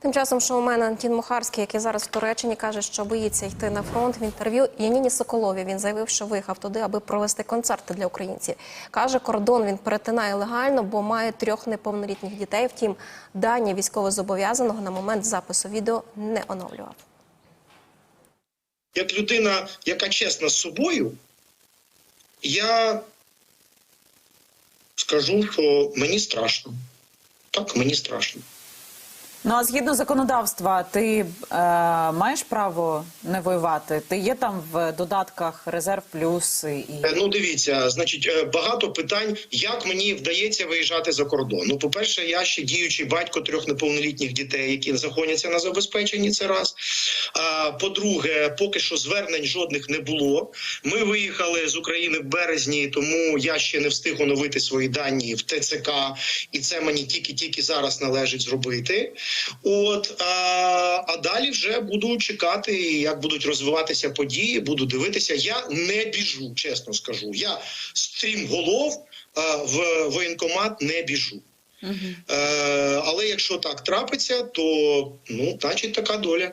Тим часом шоумен Антін Мухарський, який зараз в Туреччині, каже, що боїться йти на фронт. В інтерв'ю Яніні Соколові він заявив, що виїхав туди, аби провести концерти для українців. Каже, кордон він перетинає легально, бо має трьох неповнолітніх дітей. Втім, дані військовозобов'язаного на момент запису відео не оновлював. як людина, яка чесна з собою, я скажу, що мені страшно. Так, мені страшно. Ну а згідно законодавства, ти е, маєш право не воювати? Ти є там в додатках резерв плюс і Е, Ну, дивіться, значить, е, багато питань, як мені вдається виїжджати за кордон. Ну, по-перше, я ще діючий батько трьох неповнолітніх дітей, які знаходяться на забезпеченні. Це раз. А по-друге, поки що звернень жодних не було. Ми виїхали з України в березні, тому я ще не встиг оновити свої дані в ТЦК, і це мені тільки-тільки зараз належить зробити. От а, а далі вже буду чекати, як будуть розвиватися події. Буду дивитися. Я не біжу, чесно скажу. Я стрімголов а, в воєнкомат не біжу. Е, але якщо так трапиться, то ну, значить така доля.